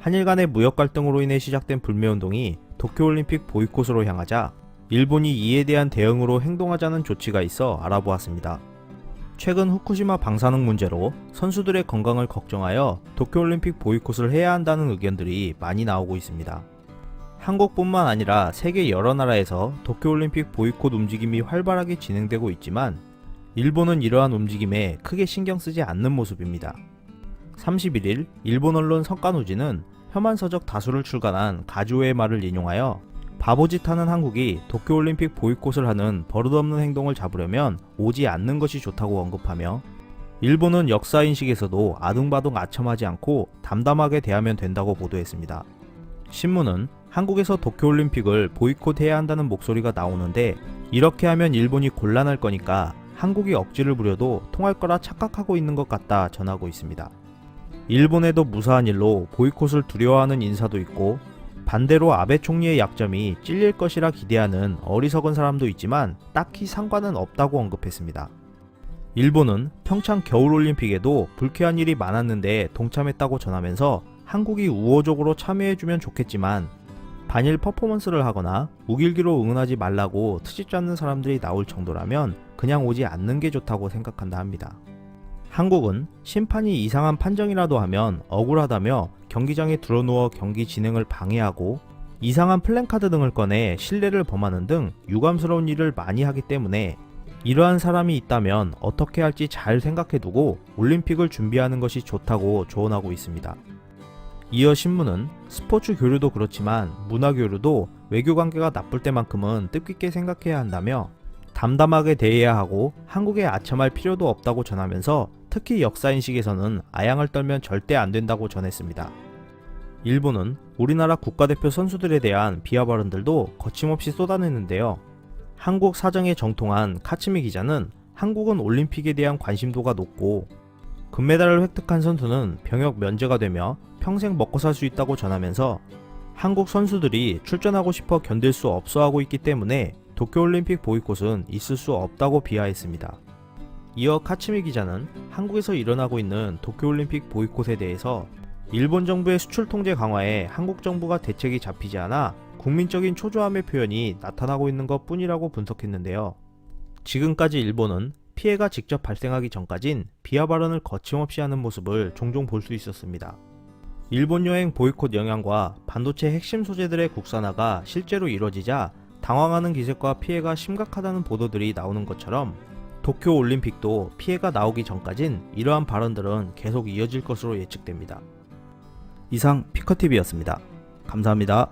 한일 간의 무역 갈등으로 인해 시작된 불매운동이 도쿄올림픽 보이콧으로 향하자 일본이 이에 대한 대응으로 행동하자는 조치가 있어 알아보았습니다. 최근 후쿠시마 방사능 문제로 선수들의 건강을 걱정하여 도쿄올림픽 보이콧을 해야 한다는 의견들이 많이 나오고 있습니다. 한국뿐만 아니라 세계 여러 나라에서 도쿄올림픽 보이콧 움직임이 활발하게 진행되고 있지만 일본은 이러한 움직임에 크게 신경 쓰지 않는 모습입니다. 31일 일본 언론 석가노지는 혐한서적 다수를 출간한 가주오의 말을 인용하여 바보짓하는 한국이 도쿄올림픽 보이콧을 하는 버릇없는 행동을 잡으려면 오지 않는 것이 좋다고 언급하며 일본은 역사인식에서도 아둥바둥 아첨하지 않고 담담하게 대하면 된다고 보도했습니다. 신문은 한국에서 도쿄올림픽을 보이콧해야 한다는 목소리가 나오는데 이렇게 하면 일본이 곤란할 거니까 한국이 억지를 부려도 통할 거라 착각하고 있는 것 같다 전하고 있습니다. 일본에도 무사한 일로 보이콧을 두려워하는 인사도 있고 반대로 아베 총리의 약점이 찔릴 것이라 기대하는 어리석은 사람도 있지만 딱히 상관은 없다고 언급했습니다. 일본은 평창 겨울올림픽에도 불쾌한 일이 많았는데 동참했다고 전하면서 한국이 우호적으로 참여해주면 좋겠지만 반일 퍼포먼스를 하거나 우길기로 응원하지 말라고 트집 잡는 사람들이 나올 정도라면 그냥 오지 않는 게 좋다고 생각한다 합니다. 한국은 심판이 이상한 판정이라도 하면 억울하다며 경기장에 들어누워 경기 진행을 방해하고 이상한 플랜카드 등을 꺼내 신뢰를 범하는 등 유감스러운 일을 많이 하기 때문에 이러한 사람이 있다면 어떻게 할지 잘 생각해두고 올림픽을 준비하는 것이 좋다고 조언하고 있습니다. 이어 신문은 스포츠 교류도 그렇지만 문화 교류도 외교 관계가 나쁠 때만큼은 뜻깊게 생각해야 한다며 담담하게 대해야 하고 한국에 아첨할 필요도 없다고 전하면서 특히 역사인식에서는 아양을 떨면 절대 안 된다고 전했습니다. 일본은 우리나라 국가대표 선수들에 대한 비하 발언들도 거침없이 쏟아냈는데요. 한국 사정에 정통한 카츠미 기자는 한국은 올림픽에 대한 관심도가 높고 금메달을 획득한 선수는 병역 면제가 되며 평생 먹고 살 수 있다고 전하면서 한국 선수들이 출전하고 싶어 견딜 수 없어 하고 있기 때문에 도쿄올림픽 보이콧은 있을 수 없다고 비하했습니다. 이어 카츠미 기자는 한국에서 일어나고 있는 도쿄올림픽 보이콧에 대해서 일본 정부의 수출 통제 강화에 한국 정부가 대책이 잡히지 않아 국민적인 초조함의 표현이 나타나고 있는 것 뿐이라고 분석했는데요. 지금까지 일본은 피해가 직접 발생하기 전까진 비하 발언을 거침없이 하는 모습을 종종 볼 수 있었습니다. 일본 여행 보이콧 영향과 반도체 핵심 소재들의 국산화가 실제로 이뤄지자 당황하는 기색과 피해가 심각하다는 보도들이 나오는 것처럼 도쿄 올림픽도 피해가 나오기 전까진 이러한 발언들은 계속 이어질 것으로 예측됩니다. 이상 피커TV였습니다. 감사합니다.